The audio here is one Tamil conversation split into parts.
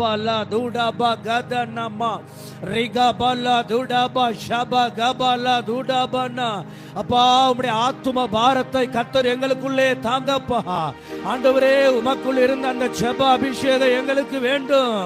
ஷபல துடப கதனமா ரிகபல துடப ஷப கபல துடபனா அப்பா உம்முடைய ஆத்தும பாரத்தை கத்தர் எங்களுக்குள்ளே தாங்கப்பா. ஆண்டவரே உமக்குள் இருந்த அந்த செப அபிஷேகம் எங்களுக்கு வேண்டும்.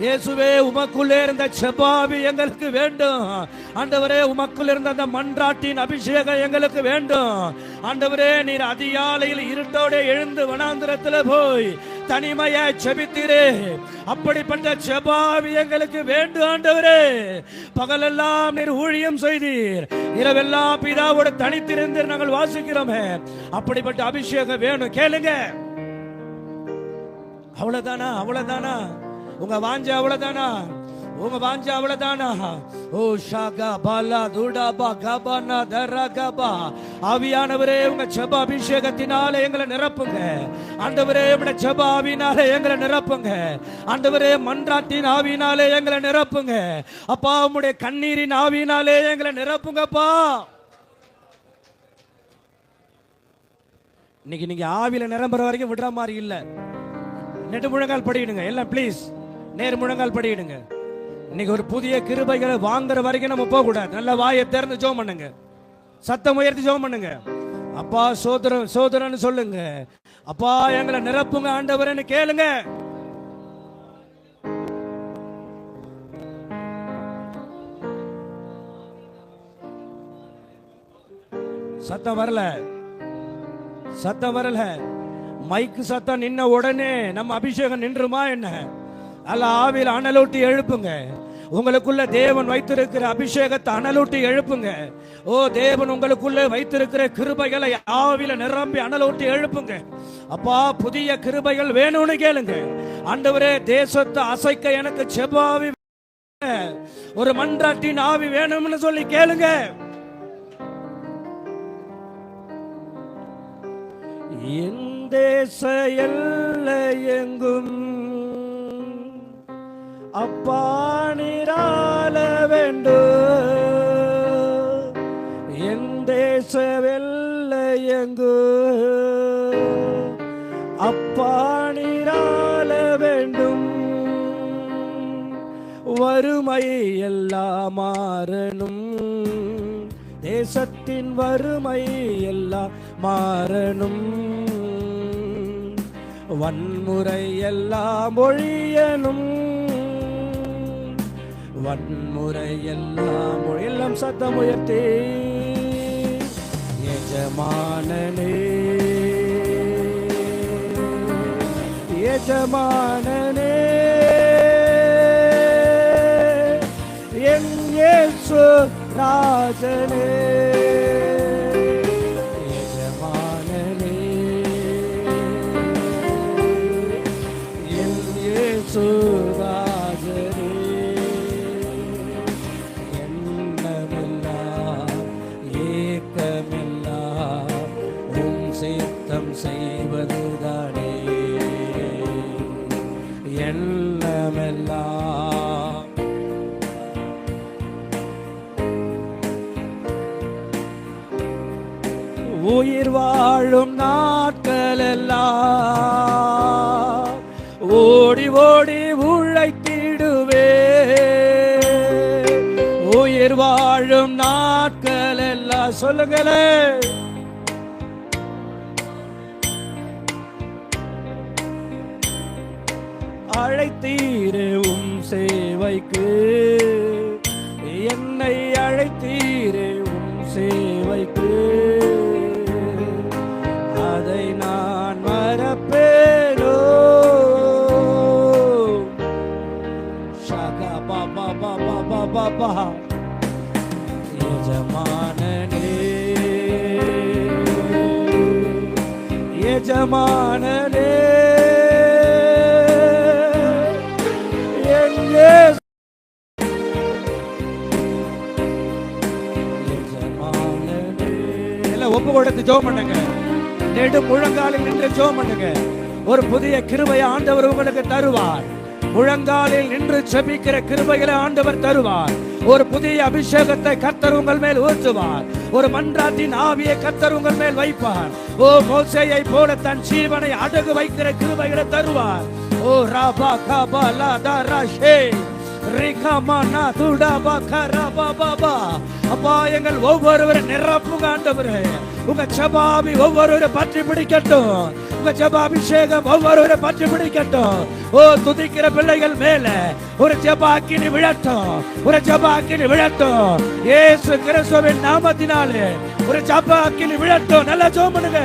இயேசுவே உமக்குள்ளே இருந்த செபாவி எங்களுக்கு வேண்டும். ஆண்டவரே உமக்குள் இருந்த அந்த மன்றாட்டின் அபிஷேகம் எங்களுக்கு வேண்டும். ஆண்டவரே நீர் அதிகாலையில் இருட்டோட எழுந்து வனாந்திரத்துல போய் தனிமைய செபித்தீரே. அப்படிப்பட்ட செபாவி எங்களுக்கு வேண்டும் ஆண்டவரே. பகலெல்லாம் நீர் ஊழியம் செய்தீர். இரவெல்லாம் பிதாவோட தனித்திருந்து நாங்கள் வாசிக்கிறோமே. அப்படிப்பட்ட அபிஷேகம் வேணும். கேளுங்க. அவ்வளவுதானா? அவ்வளவுதானா? உங்க வாஞ்ச அவ்வளவுதானா? உங்க வாஞ்ச அவ்வளவுதானா? ஓ ஷாகா பாலா துடாபா கபானா தரகபா ஆவியானவரே உங்க ஜெப அபிஷேகத்தினால எங்களை நிரப்புங்க. ஆண்டவரே உங்க ஜெப ஆவினாலே எங்களை நிரப்புங்க. ஆண்டவரே மன்றாட்டின் ஆவினாலே எங்களை நிரப்புங்க. அப்பா உங்களுடைய கண்ணீரின் ஆவினாலே எங்களை நிரப்புங்கப்பா. இன்னைக்கு நீங்க ஆவியில நிரம்புற வரைக்கும் விடுற மாதிரி இல்ல. நெட்டு முழங்கால் படிக்கணுங்க எல்லாம் ப்ளீஸ் நேர் முழங்கால் படியிடுங்க. இன்னைக்கு ஒரு புதிய கிருபைகளை வாங்குற வரைக்கும் நம்ம போக கூடாது நல்ல வாயை திறந்து ஜோம் பண்ணுங்க. சத்தம் உயர்த்தி ஜோம் பண்ணுங்க. அப்பா சோதரன் சோதரன்னு சொல்லுங்க. அப்பா எங்களை நிரப்புங்க ஆண்டவரன்னு கேளுங்க. சத்தம் வரல. சத்தம் வரல. மைக்கு சத்தம் நின்ன உடனே நம்ம அபிஷேகம் நின்றுமா என்ன? நல்ல ஆவியில் அனலூட்டி எழுப்புங்க. உங்களுக்குள்ள தேவன் வைத்திருக்கிற அபிஷேகத்தை அனலூட்டி எழுப்புங்க. ஓ தேவன் உங்களுக்குள்ள வைத்திருக்கிற கிருபைகளை ஆவில நிரம்பி அனலூட்டி எழுப்புங்க. அப்பா புதிய கிருபைகள் வேணும்னு கேளுங்க. ஆண்டவரே தேசத்தை அசைக்க எனக்கு செவ்வாவி ஒரு மன்றாட்டின் ஆவி வேணும்னு சொல்லி கேளுங்க. என் தேச எல்லை எங்கும் அப்பா நீராள வேண்டும் என் தேச எல்லை எங்கும் அப்பா நீராள வேண்டும். வறுமை எல்லாம் மாறணும். தேசத்தின் வறுமை எல்லாம் மாறணும். வன்முறை எல்லாம் ஒழியனும் வன்முறை எல்லாம் எல்லாம் சத்தம் உயர்த்தி. எஜமானனே எஜமானனே என் இயேசு ராஜனே. வாழும் நாட்கள் எல்லாம் ஓடி ஓடி உழைத்திடுவே உயிர் வாழும் நாட்கள் எல்லாம் சொல்லுங்களே. அழைத்தீரே உம் சேவைக்கு. என்னை அழைத்தீரே பாப்பா. எஜமானனே. எஜமானனே. ஒப்பு கொடுத்து பண்ணுங்க. நெடு முழங்காலில் நின்று ஜோம் பண்ணுங்க. ஒரு புதிய கிருபையை ஆண்டவர் உங்களுக்கு தருவார். முழங்காலில் நின்று செபிக்கிற கிருபைகளை ஆண்டவர் தருவார். ஒரு புதிய அபிஷேகத்தை கத்தர் உங்கள் மேல் ஊற்றுவார். ஒரு மன்றாட்டின் ஆவியை கத்தர் உங்கள் மேல் வைப்பார். ஓ மோசையை போல தன் சீவனை அடகு வைக்கிற கிருபைகளை தருவார். ஓ ஓ ராபா கபாலா தரஷே ரிகமனா துடபா கரபா பாபா. அப்பா எங்கள் ஒவ்வொருவரும் நிரப்புங்க ஆண்டவரே. உங்க ஜபாபி ஒவ்வொருவரும் பற்றி பிடிக்கட்டும். உங்க ஜபாபிஷேகம் ஒவ்வொருவரை பற்றி பிடிக்கட்டும். ஓ துதிக்கிற பிள்ளைகள் மேல ஒரு ஜபாக்கினி விழட்டும். ஒரு ஜபாக்கினி விழட்டும். ஏசு கிறிஸ்துவின் நாமத்தினாலே ஒரு ஜபாக்கினி விழட்டும். நல்லா ஜோம் பண்ணுங்க.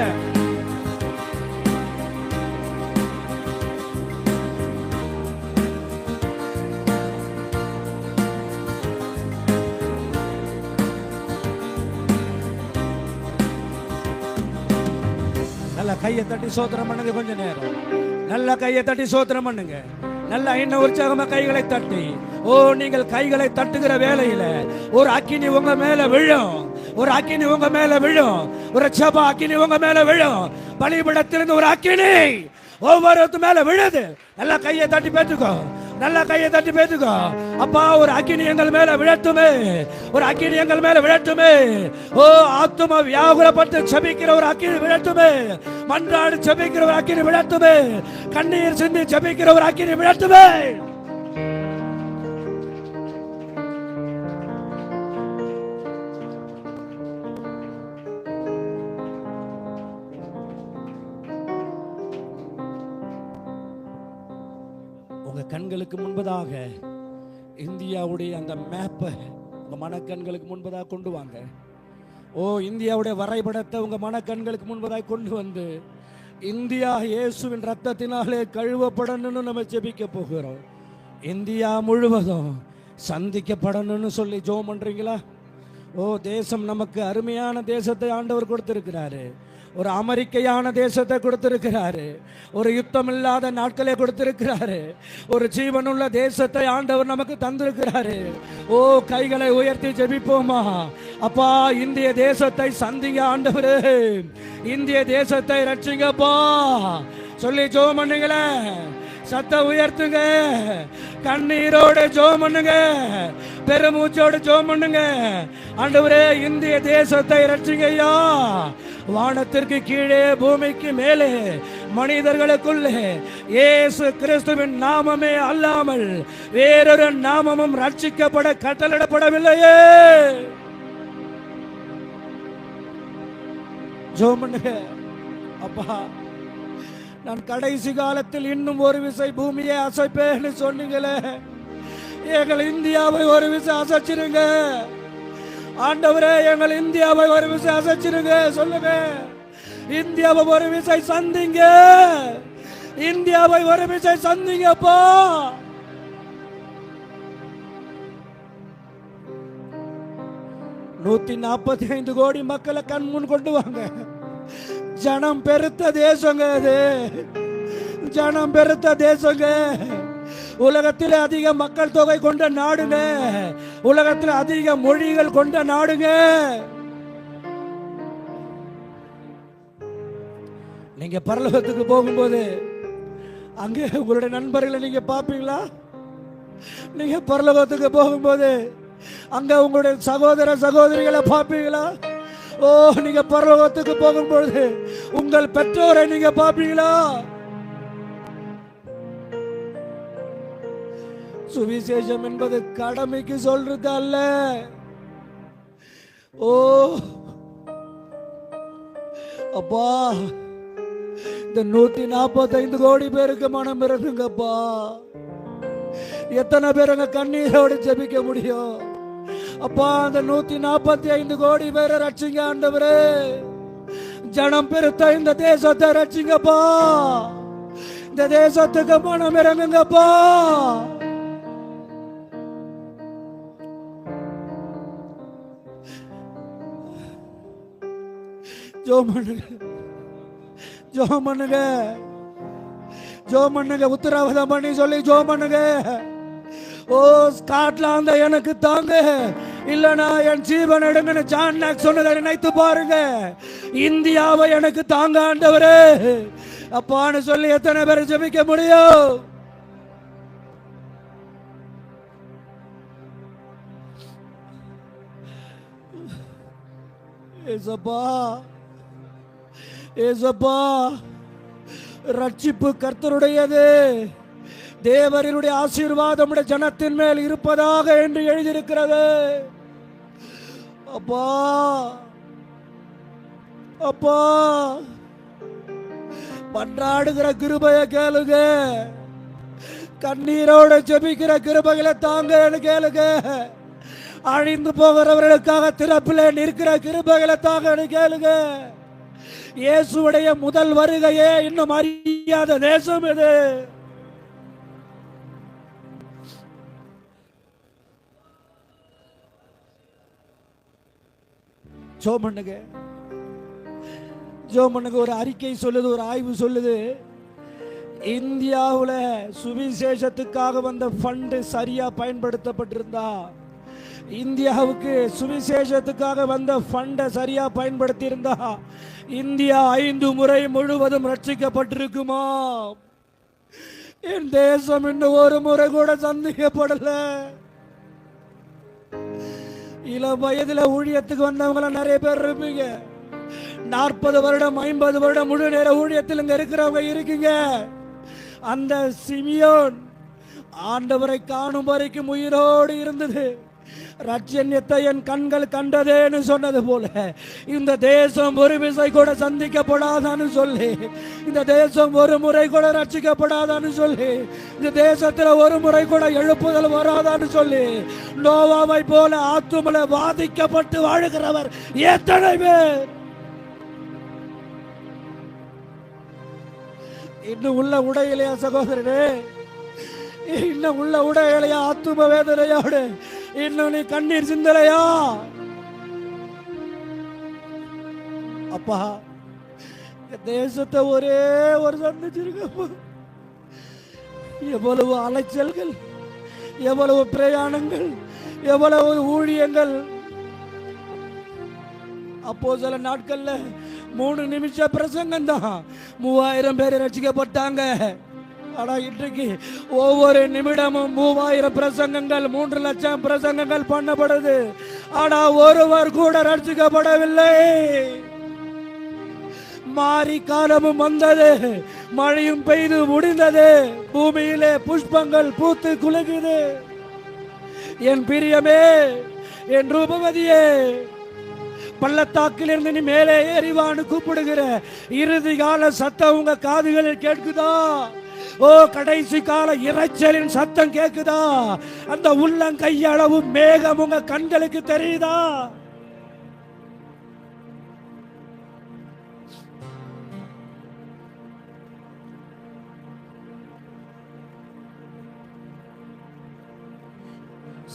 கையை தட்டி சோத்திரம் பண்ணுங்க கொஞ்ச நேரம். நல்ல கையை தட்டி சோத்திரம் பண்ணுங்க. நல்லா இன்னும் உற்சாகமா கைகளை தட்டி. ஓ நீங்கள் கைகளை தட்டுகிற வேலையில ஒரு அக்கினி உங்க மேல விழும். ஒரு அக்கினி உங்க மேல விழும். ஒரு சபா அக்கினி உங்க மேல விழும். பலிபிடத்திலிருந்து ஒரு அக்கினி ஒவ்வொருத்து மேல விழுது. நல்லா கையை தட்டி பேத்துக்கோ. நல்லா கையை தட்டி பேத்துக்கோ அப்பா ஒரு அக்கினி எங்கள் மேல விழட்டுமே. ஒரு அக்கினி எங்கள் மேல விழட்டுமே. ஓ ஆத்தும வியாகுலப்பட்டு செபிக்கிற ஒரு அக்கினி விழட்டுமே. மன்றாடு செபிக்கிற ஒரு அக்கினி விழட்டுமே. கண்ணீர் சிந்தி செபிக்கிற ஒரு அக்கினி விழட்டுமே. கண்களுக்கு முன்பதாக இந்தியாவுடைய அந்த மேப்பை உங்க மனக்கண்களுக்கு முன்பதாக கொண்டு வாங்க. ஓ இந்தியாவுடைய வரைபடத்தை உங்க மனக்கண்களுக்கு முன்பதாக கொண்டு வந்து இந்தியா இயேசுவின் ரத்தத்தினாலே கழுவப்படணும்னு நம்ம ஜெபிக்க போகிறோம். இந்தியா முழுவதும் சந்திக்கப்படணும்னு சொல்லி ஜோம் பண்றீங்களா? ஓ தேசம் நமக்கு அருமையான தேசத்தை ஆண்டவர் கொடுத்திருக்கிறாரு. ஒரு அமெரிக்கையான தேசத்தை கொடுத்திருக்கிறாரு. ஒரு யுத்தம் இல்லாத நாட்களை கொடுத்திருக்கிறாரு. ஒரு ஜீவனுள்ள தேசத்தை ஆண்டவர் நமக்கு தந்திருக்கிறாரு. ஓ கைகளை உயர்த்தி ஜெபிப்போமா? அப்பா இந்திய தேசத்தை சந்திங்க ஆண்டவர். இந்திய தேசத்தை ரட்சிங்கப்பா சொல்லி ஜோ பண்ணுங்களேன். சத்த உயர்த்துங்க. கண்ணீரோட ஜோம் பண்ணுங்க. பெருமூச்சோட ஜோம் பண்ணுங்க. ஆண்டவரே இந்திய தேசத்தை ரட்சிங்கய்யா வானத்திற்கு கீழே பூமிக்கு மேலே மனிதர்களுக்குள்ளே இயேசு கிறிஸ்துவின் நாமமே அல்லாமல் வேறொரு நாமமும் ரட்சிக்கப்பட கட்டளிடப்படவில்லையே ஜோம் பண்ணுங்க. அப்பா நான் கடைசி காலத்தில் இன்னும் ஒரு விசை பூமியை அசைப்பேன்னு சொன்னீங்களே. எங்கள் இந்தியாவை ஒரு விசை அசைச்சிருங்க. ஆண்டவரே எங்கள் இந்தியாவை ஒரு விசை அசைச்சிருங்க. சொல்லுங்க. இந்தியாவை ஒரு விசை சந்திங்க. இந்தியாவை ஒரு விசை சந்திங்கப்பா. நூத்தி நாற்பத்தி ஐந்து கோடி மக்களை கண்முன் கொண்டு வாங்க. ஜனம் பெருத்த தேசங்க அது. ஜனம் பெருத்த தேசங்க. உலகத்தில் அதிக மக்கள் தொகை கொண்ட நாடுங்க. உலகத்தில் அதிக மொழிகள் கொண்ட நாடுங்க. நீங்க பரலோகத்துக்கு போகும்போது அங்கே உங்களுடைய நண்பர்களை நீங்க பார்ப்பீங்களா? நீங்க பரலோகத்துக்கு போகும்போது அங்க உங்களுடைய சகோதர சகோதரிகளை பார்ப்பீங்களா? ஓ நீங்க பரலோகத்துக்கு போகும்பொழுது உங்கள் பெற்றோரை நீங்க பார்ப்பீங்களா? சுவிசேஷம் என்பது கடமைக்கு சொல்றது அல்ல. ஓ அப்பா இந்த நூத்தி நாற்பத்தைந்து கோடி பேருக்கு மனம் இருக்குங்கப்பா எத்தனை பேர் அங்க கண்ணீரோடு ஜபிக்க முடியும்? அப்பா அந்த நூத்தி நாற்பத்தி ஐந்து கோடி பேரை ரட்சிங்க ஆண்டவரே. ஜனம் பெருத்த இந்த தேசத்தை ரட்சிங்கப்பா. இந்த தேசத்துக்கு மனம் இறங்குங்கப்பா. ஜோ பண்ணுங்க ஜோ பண்ணுங்க ஜோ பண்ணுங்க உத்தரவாதம் பண்ணி சொல்லி ஜோ பண்ணுங்க ஓ ஸ்காட்லாந்த எனக்கு தாங்க. இல்லனா என் ஜீவன் எடுங்கன்னு ஜான் நாக் சொன்னதை நினைத்து பாருங்க. இந்தியாவை எனக்கு தாங்க ஆண்டவரே. அப்பான்னு சொல்லி எத்தனை பேர் ஜெபிக்க முடியும்? ஏசப்பா ஏசப்பா ரட்சிப்பு கர்த்தருடையது. தேவரினுடைய ஆசீர்வாதம் ஜனத்தின் மேல் இருப்பதாக என்று எழுதியிருக்கிறது. அப்பா அப்பா பன்றாடுகிற கிருபைய கேளுங்க. கண்ணீரோட ஜெபிக்கிற கிருபைகளை தாங்கன்னு கேளுங்க. அழிந்து போகிறவர்களுக்காக திறப்பில் நிற்கிற கிருபைகளை தாங்கன்னு கேளுங்க. இயேசுடைய முதல் வருகையே இன்னும் அறியாத தேசம் இது. ஜோ பண்ணுங்க ஜோ பண்ணுங்க ஒரு அறிக்கை சொல்லுது ஒரு ஆய்வு சொல்லுது. இந்தியாவில் சுவிசேஷத்துக்காக வந்த ஃபண்டு சரியாக பயன்படுத்தப்பட்டிருந்தா இந்தியாவுக்கு சுவிசேஷத்துக்காக வந்த ஃபண்டை சரியாக பயன்படுத்தியிருந்தா இந்தியா ஐந்து முறை முழுவதும் ரட்சிக்கப்பட்டிருக்குமா? என் தேசம் இன்னும் ஒரு முறை கூட சந்தேகப்படலை இளம் வயதுல ஊழியத்துக்கு வந்தவங்களாம் நிறைய பேர் இருப்பீங்க. நாற்பது வருடம் ஐம்பது வருடம் முழு நேர ஊழியத்தில் இங்க இருக்கிறவங்க இருக்கீங்க. அந்த சிமியோன் ஆண்டவரை காணும் வரைக்கும் உயிரோடு இருந்தது. ரட்சண்யத்தை என் கண்கள் கண்டதேன்னு சொன்னது போல இந்த தேசம் ஒரு விசை கூட சந்திக்கப்படாதான்னு சொல்லி. இந்த தேசம் ஒரு முறை கூட ரட்சிக்கப்படாதான்னு சொல்லி. இந்த தேசத்துல ஒரு முறை கூட எழுப்புதல் வராதான்னு சொல்லி. நோவாவை போல ஆத்துமல பாதிக்கப்பட்டு வாழுகிறவர் எத்தனை பேர்? இன்னும் உள்ள உடையிலையா சகோதரனே. இன்னும் உள்ள உடையிலையா ஆத்தும வேதனையோடு இன்னும் நீ கண்ணீர் சிந்தலையா? அப்பா தேசத்தை ஒரே ஒரு சந்திச்சிருக்க எவ்வளவு அலைச்சல்கள் எவ்வளவு பிரயாணங்கள் எவ்வளவு ஊழியங்கள். அப்போ சில நாட்கள்ல மூணு நிமிஷ பிரசங்கம் தான் மூவாயிரம் பேர் ரசிக்கப்பட்டாங்க. ஆனா இன்றைக்கு ஒவ்வொரு நிமிடமும் மூவாயிரம் பிரசங்கங்கள் மூன்று லட்சம் பிரசங்கங்கள் பண்ணப்படுது. ஆனா ஒருவர் கூட ரட்சிக்கப்படவில்லை மாறி காலமும் வந்தது மழையும் பெய்து முடிந்தது பூமியிலே புஷ்பங்கள் பூத்து குலுங்குது. என் பிரியமே என் ரூபவதியே பள்ளத்தாக்கிலிருந்து நீ மேலே ஏறிவான்னு கூப்பிடுகிற இறுதி கால சத்தம் உங்க காதுகளில் கேட்குதா? ஓ கடைசி கால இறைச்சலின் சத்தம் கேக்குதா? அந்த உள்ளங்கையளவு மேகம் உங்க கண்களுக்கு தெரியுதா?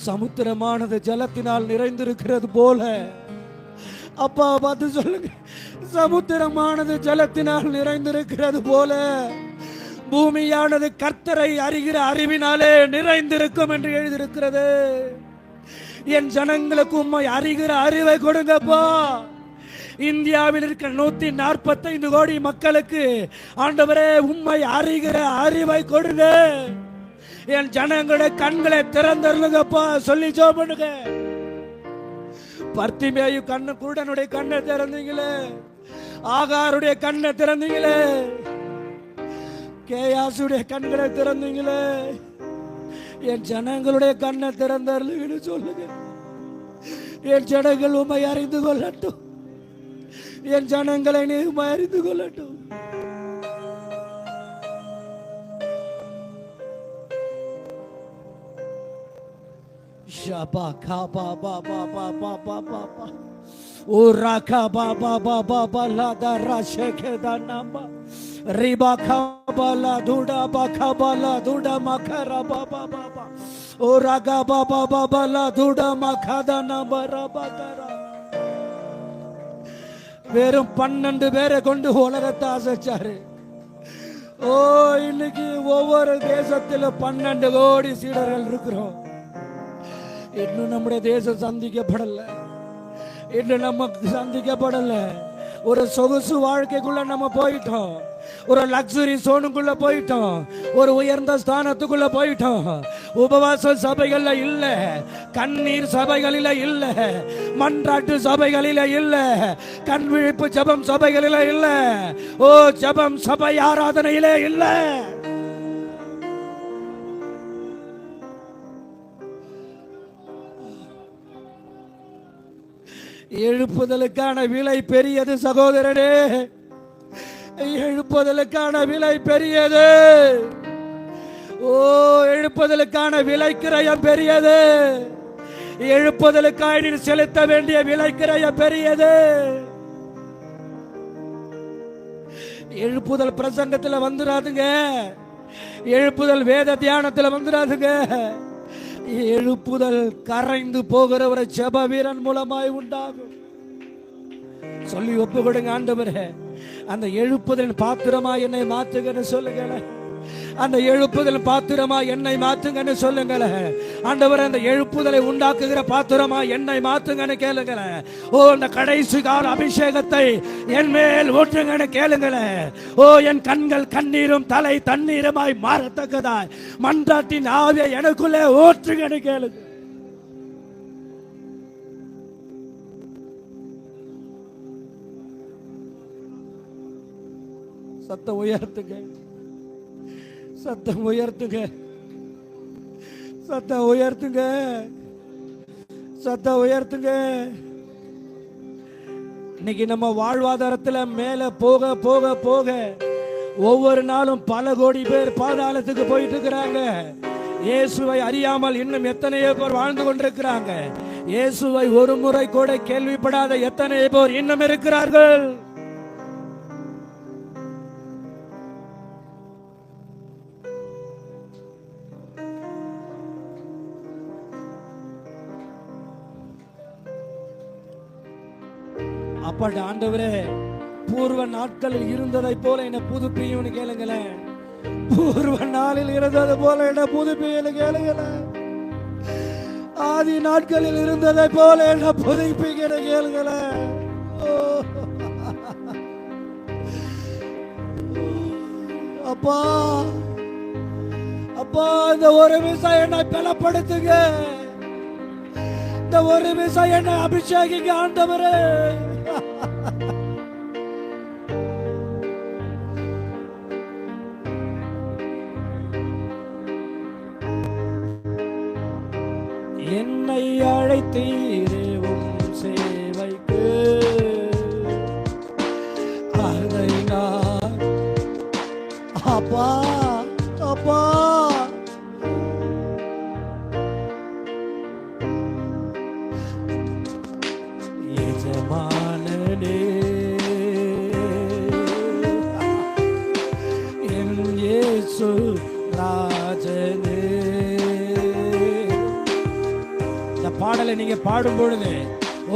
சமுத்திரமானது ஜலத்தினால் நிறைந்திருக்கிறது போல. அப்பா பார்த்து சொல்லுங்க. சமுத்திரமானது ஜலத்தினால் நிறைந்திருக்கிறது போல. பூமியானது கர்த்தரை அறிகிற அறிவினாலே நிறைந்திருக்கும் என்று எழுதியிருக்கிறது. என் ஜனங்களுக்கு உண்மை அறிகிற அறிவை கொடுங்கப்பா. இந்தியாவில் இருக்கிற நூத்தி நாற்பத்தைந்து கோடி மக்களுக்கு ஆண்டவரே உண்மை அறிகிற அறிவை கொடுங்க. என் ஜனங்களுடைய கண்களை திறந்தருளுங்கப்பா. சொல்லி ஜோ பண்ணுங்க பர்த்திமேயு கண்ணு குருடனுடைய கண்ணை திறந்தீங்களே. ஆகாருடைய கண்ணை திறந்தீங்களே. கேயாசுடைய கண்களை திறந்தீங்களே. என் ஜனங்களுடைய கண்ணை திறந்தார்கள் சொல்லுங்க. என் ஜனங்கள் உண்மை அறிந்து கொள்ளட்டும். என் ஜனங்களை நீ உமை அறிந்து கொள்ளட்டும். ஷபா காபா பாபா பாபா பாபா பா ஓ ராகா பாபா பாபா பல்லா தா ராஷே கேதா நாம்பா Riba kabala duda bakabala duda makara baba baba. O raga baba baba la duda makada nabara bakara. வெறும் பன்னெண்டு பேரை கொண்டு உலகத்தை அசைச்சாரு. ஓ இன்னைக்கு ஒவ்வொரு தேசத்துல பன்னெண்டு கோடி சீடர்கள் இருக்கிறோம். இன்னும் நம்முடைய தேசம் சந்திக்கப்படல. இன்னும் நம்ம சந்திக்கப்படல. ஒரு சொகுசு வாழ்க்கைக்குள்ள நம்ம போயிட்டோம். ஒரு லக்ஸுரி சோனுக்குள்ளே போயிட்டோம். ஒரு உயர்ந்த ஸ்தானத்துக்குள்ளே போயிட்டோம். உபவாச சபைகளில் இல்லை. கண்ணீர் சபைகளில் இல்லை. மன்றாட்டு சபைகளில் இல்லை. கண் விழிப்பு ஜபம் சபைகளில் இல்லை. ஓ ஜபம் சபை ஆராதனையிலே இல்லை. எழுப்புதலுக்கான விலை பெரியது சகோதரனே எழுப்புதலுக்கான விலை பெரியது. ஓ எழுப்புதலுக்கான விலை கிரயம் பெரியது. எழுப்புதலுக்காக நீ செலுத்த வேண்டிய விலை கிரயம் பெரியது. எழுப்புதல் பிரசங்கத்தில் வந்துடாதுங்க எழுப்புதல் வேத தியானத்தில் வந்துடாதுங்க எழுப்புதல் கரைந்து போகிற ஒரு செப வீரன் மூலமாய் உண்டாகும். சொல்லி ஒப்பு கொடுங்க ஆண்டவரே. அந்த எழுப்புதலின் பாத்திரமா என்னை மாத்துங்கன்னு சொல்லுங்களேன். அந்த எழுப்புதல் பாத்திரமா என்னை மாத்துங்கன்னு சொல்லுங்களேன். ஆண்டவர் அந்த எழுப்புதலை உண்டாக்குகிற பாத்திரமா என்னை மாத்துங்கன்னு கேளுங்கள ஓ அந்த கடைசி கால அபிஷேகத்தை என் மேல் ஊற்றுங்கன்னு கேளுங்கள ஓ என் கண்கள் கண்ணீரும் தலை தண்ணீருமாய் மாறத்தக்கதாய். மன்றாட்டின் ஆவிய எனக்குள்ளே ஊற்றுங்கன்னு கேளுங்க. சத்தம் உயர்த்துங்க. சத்தம் உயர்த்துங்க. சத்தம் உயர்த்துங்க. சத்தம் உயர்த்துங்க. இன்னைக்கு நம்ம வாழ்வாதாரத்துல மேல போக போக போக ஒவ்வொரு நாளும் பல கோடி பேர் பாதாளத்துக்கு போயிட்டு இருக்கிறாங்க. இயேசுவை அறியாமல் இன்னும் எத்தனையோ பேர் வாழ்ந்து கொண்டிருக்கிறாங்க. இயேசுவை ஒரு முறை கூட கேள்விப்படாத எத்தனை பேர் இன்னும் இருக்கிறார்கள். அப்பாட்ட ஆண்டவரே பூர்வ நாட்களில் இருந்ததை போல என்ன புதுப்பியும்னு கேளுங்களேன். பூர்வ நாளில் இருந்தது போல என்ன புதுப்பியும் கேளுங்களேன். ஆதி நாட்களில் இருந்ததை போல என்ன புதுப்பிக்கிற கேளுங்களேன். ஓ. அப்பா அப்பா இந்த ஒரு விவசாயம் என்னை பலப்படுத்துங்க. இந்த ஒரு விவசாயம் என்னை அபிஷேகிங்க ஆண்டவரே. பாடும் பொழுது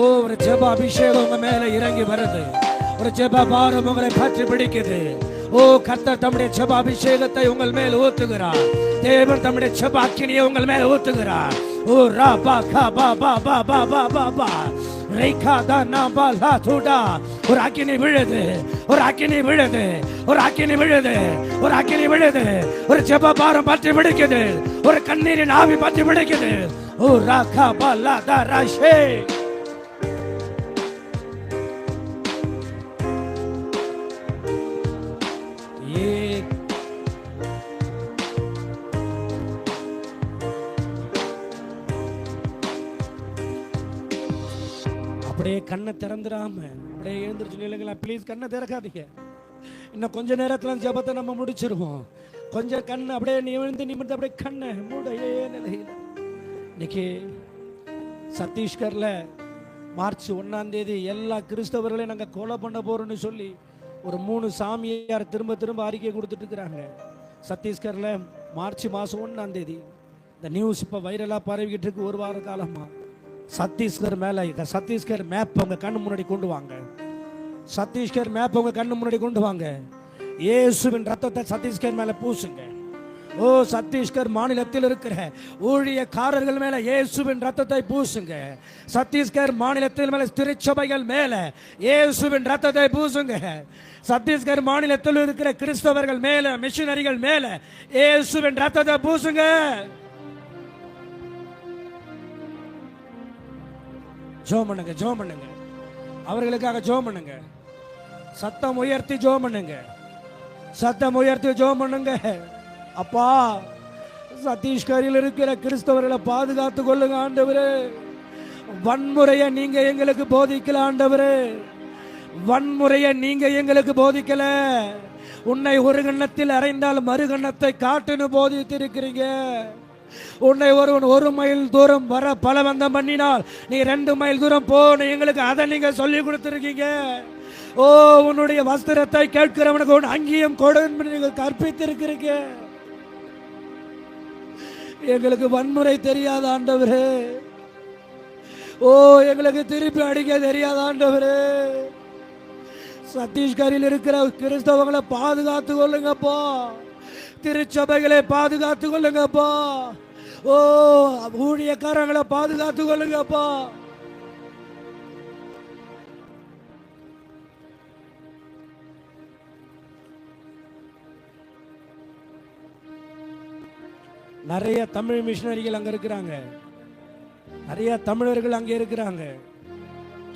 ஓ ஒரு ஜெப அபிஷேகம் உங்க மேல இறங்கி வருது. ஒரு ஜெப பாரம் உங்களை பற்றி பிடிக்குது. ஓ கர்த்தர் தம்முடைய ஜெப அபிஷேகத்தை உங்கள் மேல் ஊத்துகிறார். தேவன் தம்முடைய ஜெப அக்கினியை உங்கள் மேல் ஊத்துகிறார். ஓ ரா பா கா பா பா பா பா பா பா பா. ரேகா தா நா பா லா தூடா ஒரு அக்கினி விழுது. ஒரு அக்கினி விழுது. ஒரு அக்கினி விழுது. ஒரு அக்கினி விழுது. ஒரு ஜெப பாரம் பற்றி பிடிக்குது. ஒரு கண்ணீரின் ஆவி பற்றி பிடிக்குது. ஓ ராகா பல்லா ராஷே ஏ அப்படியே கண்ணை திறந்துடாம அப்படியே எழுந்திருச்சு நில்லுங்களா ப்ளீஸ் கண்ணை திறக்காதீங்க. இன்னும் கொஞ்ச நேரத்துல ஜபத்தை நம்ம முடிச்சிருவோம். கொஞ்சம் கண்ணு அப்படியே நிமிர்ந்து நிமிர்ந்து அப்படியே கண்ணை மூடையே நிலையில் இன்னைக்கு சத்தீஸ்கர்ல மார்ச் ஒன்னாம் தேதி எல்லா கிறிஸ்தவர்களையும் நாங்க கொலை பண்ண போறோம்னு சொல்லி ஒரு மூணு சாமியார் திரும்ப திரும்ப அறிக்கை கொடுத்துட்டு இருக்கிறாங்க. சத்தீஸ்கர்ல மார்ச் மாசம் ஒன்னாம் தேதி இந்த நியூஸ் இப்போ வைரலாக பரவிக்கிட்டு இருக்கு ஒரு வார காலமா. சத்தீஸ்கர் மேலே சத்தீஸ்கர் மேப் உங்க கண்ணு முன்னாடி கொண்டு வாங்க. சத்தீஸ்கர் மேப் உங்க கண்ணு முன்னாடி கொண்டு வாங்க. இயேசுவின் ரத்தத்தை சத்தீஸ்கர் மேல பூசுங்க. ஓ சத்தீஸ்கர் மாநிலத்தில் இருக்கிற ஊழியக்காரர்கள் மேல இயேசுவின் ரத்தத்தை பூசுங்க. சத்தீஸ்கர் மாநிலத்தில் மேல திருச்சபைகள் மேல இயேசுவின் ரத்தத்தை பூசுங்க. சத்தீஸ்கர் மாநிலத்தில் இருக்கிற கிறிஸ்தவர்கள் மேல மிஷினரிகள் மேல இயேசுவின் ரத்தத்தை பூசுங்க. ஜோம் பண்ணுங்க ஜோம் பண்ணுங்க. அவர்களுக்காக ஜோம் பண்ணுங்க. சத்தம் உயர்த்தி ஜோம் பண்ணுங்க. சத்தம் உயர்த்தி ஜோம் பண்ணுங்க. அப்பா சத்தீஸ்கரில் இருக்கிற கிறிஸ்தவர்களை பாதுகாத்து கொள்ளுங்க ஆண்டவரே. வன்முறையை நீங்க எங்களுக்கு போதிக்கல ஆண்டவரே. வன்முறையை நீங்க எங்களுக்கு போதிக்கல. உன்னை ஒரு கண்ணத்தில் அறைந்தால் மறுகண்ணத்தை காட்டுன்னு காட்டுன்னு போதித்திருக்கிறீங்க. உன்னை ஒருவன் ஒரு மைல் தூரம் வர பலவந்தம் பண்ணினால் நீ ரெண்டு மைல் தூரம் போன எங்களுக்கு அதை நீங்க சொல்லி கொடுத்துருக்கீங்க. ஓ உன்னுடைய வஸ்திரத்தை கேட்கிறவனுக்கு உன் அங்கேயும் கொடுன்னு நீங்க கற்பித்திருக்கிறீங்க. எங்களுக்கு வன்முறை தெரியாத ஆண்டவரே. ஓ எங்களுக்கு திருப்பி அடிக்க தெரியாத ஆண்டவரே. சத்தீஸ்கரில் இருக்கிற கிறிஸ்தவங்களை பாதுகாத்து கொள்ளுங்கப்பா. திருச்சபைகளை பாதுகாத்து கொள்ளுங்கப்பா. ஓ ஊழியக்காரங்களை பாதுகாத்து கொள்ளுங்கப்பா. நிறைய தமிழ் மிஷினரிகள் அங்க இருக்கிறாங்க. நிறைய தமிழர்கள் அங்க இருக்கிறாங்க.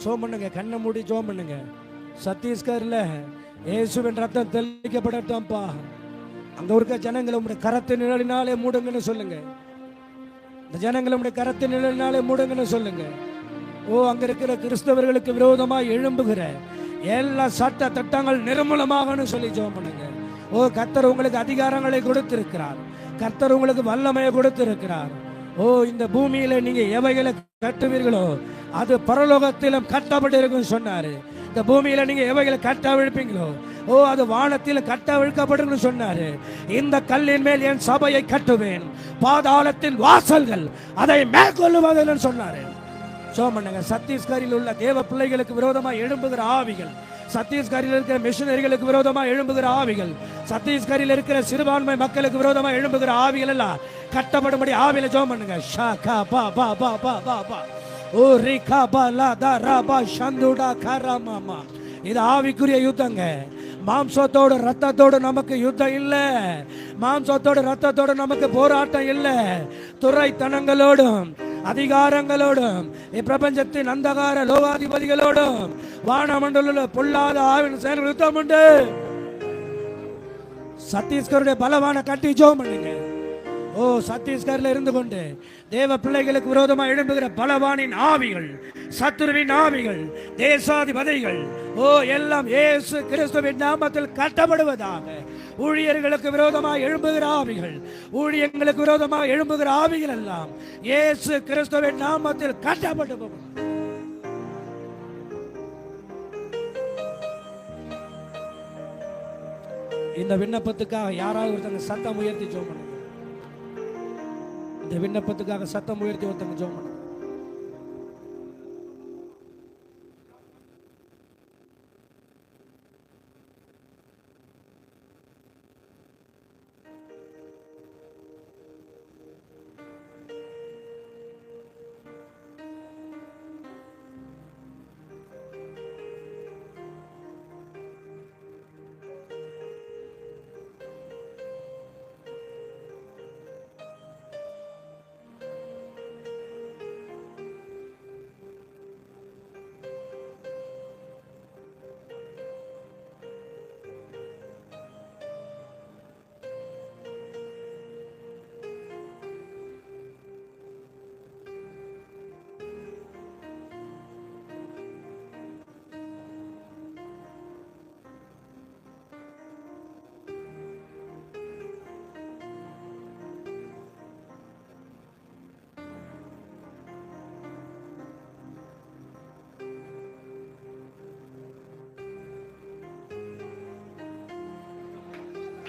ஜோம் பண்ணுங்க கண்ணை மூடி ஜோம் பண்ணுங்க. சத்தீஸ்கர்ல இயேசுவின் ரத்தம் தெளிக்கப்படட்டும்ப்பா. அங்க இருக்க ஜனங்களை உங்களுடைய கரத்தை நிழலினாலே மூடுங்கன்னு சொல்லுங்க. இந்த ஜனங்களை உங்களுடைய கரத்தை நிழலினாலே மூடுங்கன்னு சொல்லுங்க. ஓ அங்க இருக்கிற கிறிஸ்தவர்களுக்கு விரோதமா எழும்புகிற எல்லா சட்ட திட்டங்கள் நிர்மூலமாகன்னு சொல்லி ஜோம் பண்ணுங்க. ஓ கர்த்தர் உங்களுக்கு அதிகாரங்களை கொடுத்திருக்கிறார். கர்த்தர் உங்களுக்கு வல்லமையை கொடுத்திருக்கிறார். ஓ இந்த பூமியில நீங்க எவைகளை கட்டுவீர்களோ அது பரலோகத்திலும் கட்டப்பட்டிருக்கும் சொன்னாரு. இந்த பூமியில நீங்க எவைகளை கட்டவிழ்ப்பீங்களோ ஓ அது வானத்தில் கட்டவிழ்க்கப்படும் சொன்னாரு. இந்த கல்லின் மேல் என் சபையை கட்டுவேன். பாதாளத்தின் வாசல்கள் அதை மேற்கொள்ளுவதில் சொன்னாரு. சோமண்ணங்க சத்தீஸ்கரில் உள்ள தேவ பிள்ளைகளுக்கு விரோதமாக எழும்புகிற ஆவிகள். சத்தீஸ்கரில் இருக்கிற மிஷினரிகளுக்கு விரோதமாக எழும்புகிற ஆவிகள். சத்தீஸ்கரில் இருக்கிற சிறுபான்மை மக்களுக்கு விரோதமாக எழும்புகிற ஆவிகள் எல்லாம் கட்டப்படும்படி ஆவியில ஜோம் பண்ணுங்க ஷா கா பா பா பா பா பா பா. ஓ ரி கா பா லா தா ரா பா ஷந்துடா கரா மாமா இது ஆவிக்குரிய யுத்தங்க. மாம்சத்தோடு ரத்தத்தோடு நமக்கு யுத்தம் இல்லை. மாம்சத்தோடு ரத்தத்தோடு நமக்கு போராட்டம் இல்லை. துறைத்தனங்களோடும் அதிகாரங்களோடும் இப்பிரபஞ்சத்தின் அந்தகார லோகாதிபதிகளோடும் வானமண்டல பொல்லாத ஆவின் செயல் யுத்தம் உண்டு சத்தீஸ்கருடைய பலமான கட்டி ஜோம் பண்ணுங்க ஓ சத்தீஸ்கர்ல இருந்து கொண்டு தேவ பிள்ளைகளுக்கு விரோதமாக எழும்புகிற பலவானின் ஆவிகள் சத்துருவின் ஆவிகள் தேசாதிபதிகள் ஓ எல்லாம் ஏசு கிறிஸ்துவின் நாமத்தில் கட்டப்படுவதாக ஊழியர்களுக்கு விரோதமாக எழும்புகிற ஆவிகள் ஊழியங்களுக்கு விரோதமாக எழும்புகிற ஆவிகள் எல்லாம் இயேசு கிறிஸ்துவின் நாமத்தில் கட்டப்பட்டு போகும். இந்த விண்ணப்பத்துக்காக யாராவது ஒருத்தங்க சத்தம் உயர்த்தி ஜோம் பண்ணுங்க. இந்த விண்ணப்பத்துக்காக சத்தம் உயர்த்தி ஒருத்தங்க ஜோம் பண்ணுங்க.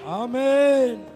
Amen.